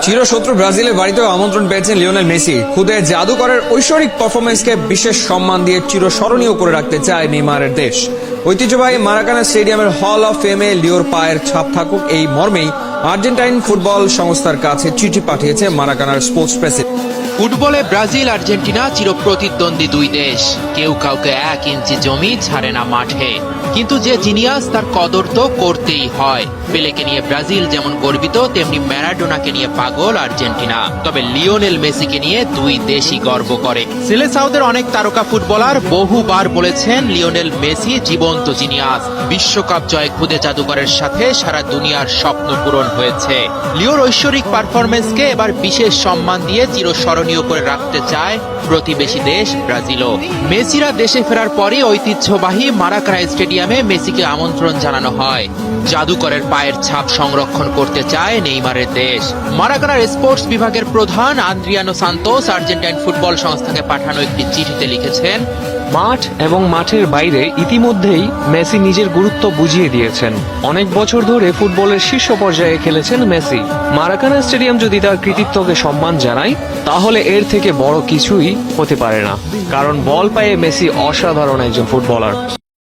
চিরশত্রু ব্রাজিলের বাড়িতেও আমন্ত্রণ পেয়েছেন লিওনেল মেসি। খুদে জাদুকরের ঐশ্বরিক পারফরমেন্সকে বিশেষ সম্মান দিয়ে চিরস্মরণীয় করে রাখতে চায় নেইমারের দেশ। ঐতিহ্যবাহী মারাকানা স্টেডিয়ামের হল অফ ফেমে লিওর পায়ের ছাপ থাকুক এই মর্মেই আর্জেন্টাইন ফুটবল সংস্থার কাছে চিঠি পাঠিয়েছে মারাকানার স্পোর্টস প্রেসিডেন্ট। ফুটবলে ব্রাজিল, আর্জেন্টিনা চিরপ্রতিদ্বন্দ্বী দুই দেশ। কেউ কাউকে এক ইঞ্চি জমি ছাড়ে না মাঠে। কিন্তু যে জিনিয়াস তার কদর তো করতেই হয়। পেলেকে নিয়ে ব্রাজিল যেমন গর্বিত, তেমনি ম্যারাডোনাকে নিয়ে পাগল আর্জেন্টিনা। তবে লিওনেল মেসিকে নিয়ে দুই দেশই গর্ব করে। সিলে সাউদের অনেক তারকা ফুটবলার বহুবার বলেছেন লিওনেল মেসি জীবন্ত জিনিয়াস। বিশ্বকাপ জয় খুদে জাদুকরের সাথে সারা দুনিয়ার স্বপ্ন পূরণ হয়েছে। লিওর ঐশ্বরিক পারফরমেন্সকে এবার বিশেষ সম্মান দিয়ে চিরস্মরণীয় করে রাখতে চায় প্রতিবেশী দেশ ব্রাজিলও। মেসিরা দেশে ফেরার পরই ঐতিহ্যবাহী মারাকানা স্টেডিয়ামে মেসিকে আমন্ত্রণ জানানো হয়। জাদুকরের পায়ের ছাপ সংরক্ষণ করতে চায় নেইমারের দেশ। মারাকানার স্পোর্টস বিভাগের প্রধান আন্দ্রিয়ানো সান্তোস আর্জেন্টাইন ফুটবল সংস্থাকে পাঠানো একটি চিঠিতে লিখেছেন, মাঠ এবং মাঠের বাইরে ইতিমধ্যেই মেসি নিজের গুরুত্ব বুঝিয়ে দিয়েছেন। অনেক বছর ধরে ফুটবলের শীর্ষ পর্যায়ে খেলেছেন মেসি। মারাকানা স্টেডিয়াম যদি তার কৃতিত্বকে সম্মান জানায়, তাহলে এর থেকে বড় কিছুই হতে পারে না। কারণ বল পায়ে মেসি অসাধারণ একজন ফুটবলার।